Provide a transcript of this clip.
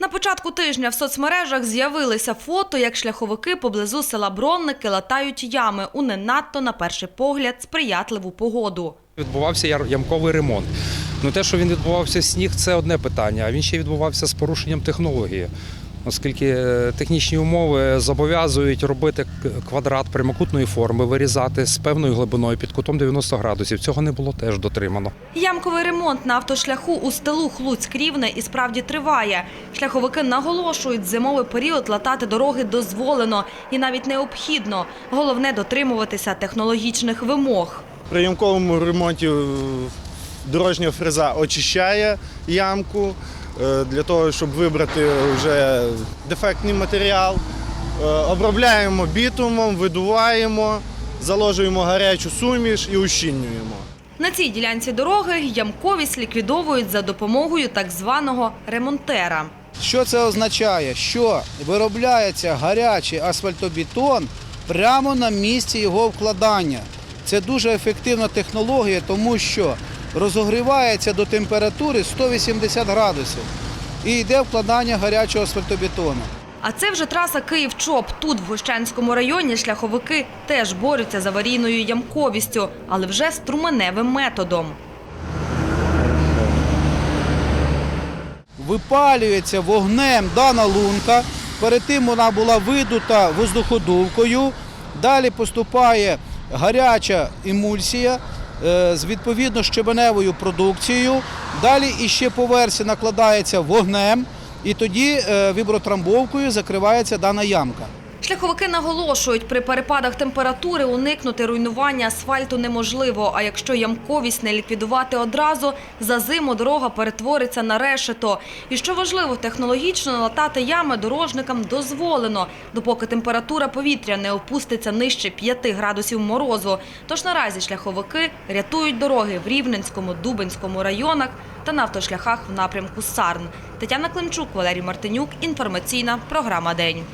На початку тижня в соцмережах з'явилися фото, як шляховики поблизу села Бронники латають ями у не надто, на перший погляд, сприятливу погоду. Відбувався ямковий ремонт. Ну те, що він відбувався сніг, це одне питання. А він ще відбувався з порушенням технології, оскільки е, технічні умови зобов'язують робити квадрат прямокутної форми, вирізати з певною глибиною під кутом 90 градусів. Цього не було теж дотримано. Ямковий ремонт на автошляху у стелу Хлуцьк-Рівне і справді триває. Шляховики наголошують, зимовий період латати дороги дозволено і навіть необхідно. Головне дотримуватися технологічних вимог. При ямковому ремонті е, дорожня фреза очищає ямку для того, щоб вибрати вже дефектний матеріал. Е, Обробляємо бітумом, видуваємо, заложуємо гарячу суміш і ущільнюємо. На цій ділянці дороги ямковість ліквідовують за допомогою так званого ремонтера. Що це означає? Що виробляється гарячий асфальтобетон прямо на місці його вкладання. Це дуже ефективна технологія, тому що розогрівається до температури 180 градусів і йде вкладання гарячого асфальтобетону. А це вже траса Київ-Чоп. Тут, в Гущанському районі, шляховики теж борються з аварійною ямковістю, але вже струменевим методом. Випалюється вогнем дана лунка. Перед тим вона була видута воздуходувкою. Далі поступає гаряча емульсія з відповідно щебеневою продукцією. Далі іще по версі накладається вогнем, і тоді е, вібротрамбовкою закривається дана ямка. Шляховики наголошують, при перепадах температури уникнути руйнування асфальту неможливо. А якщо ямковість не ліквідувати одразу, за зиму дорога перетвориться на решето. І що важливо, технологічно латати ями дорожникам дозволено, допоки температура повітря не опуститься нижче 5 градусів морозу. Тож наразі шляховики рятують дороги в Рівненському, Дубенському районах та на автошляхах в напрямку Сарн. Тетяна Климчук, Валерій Мартинюк. Інформаційна програма День.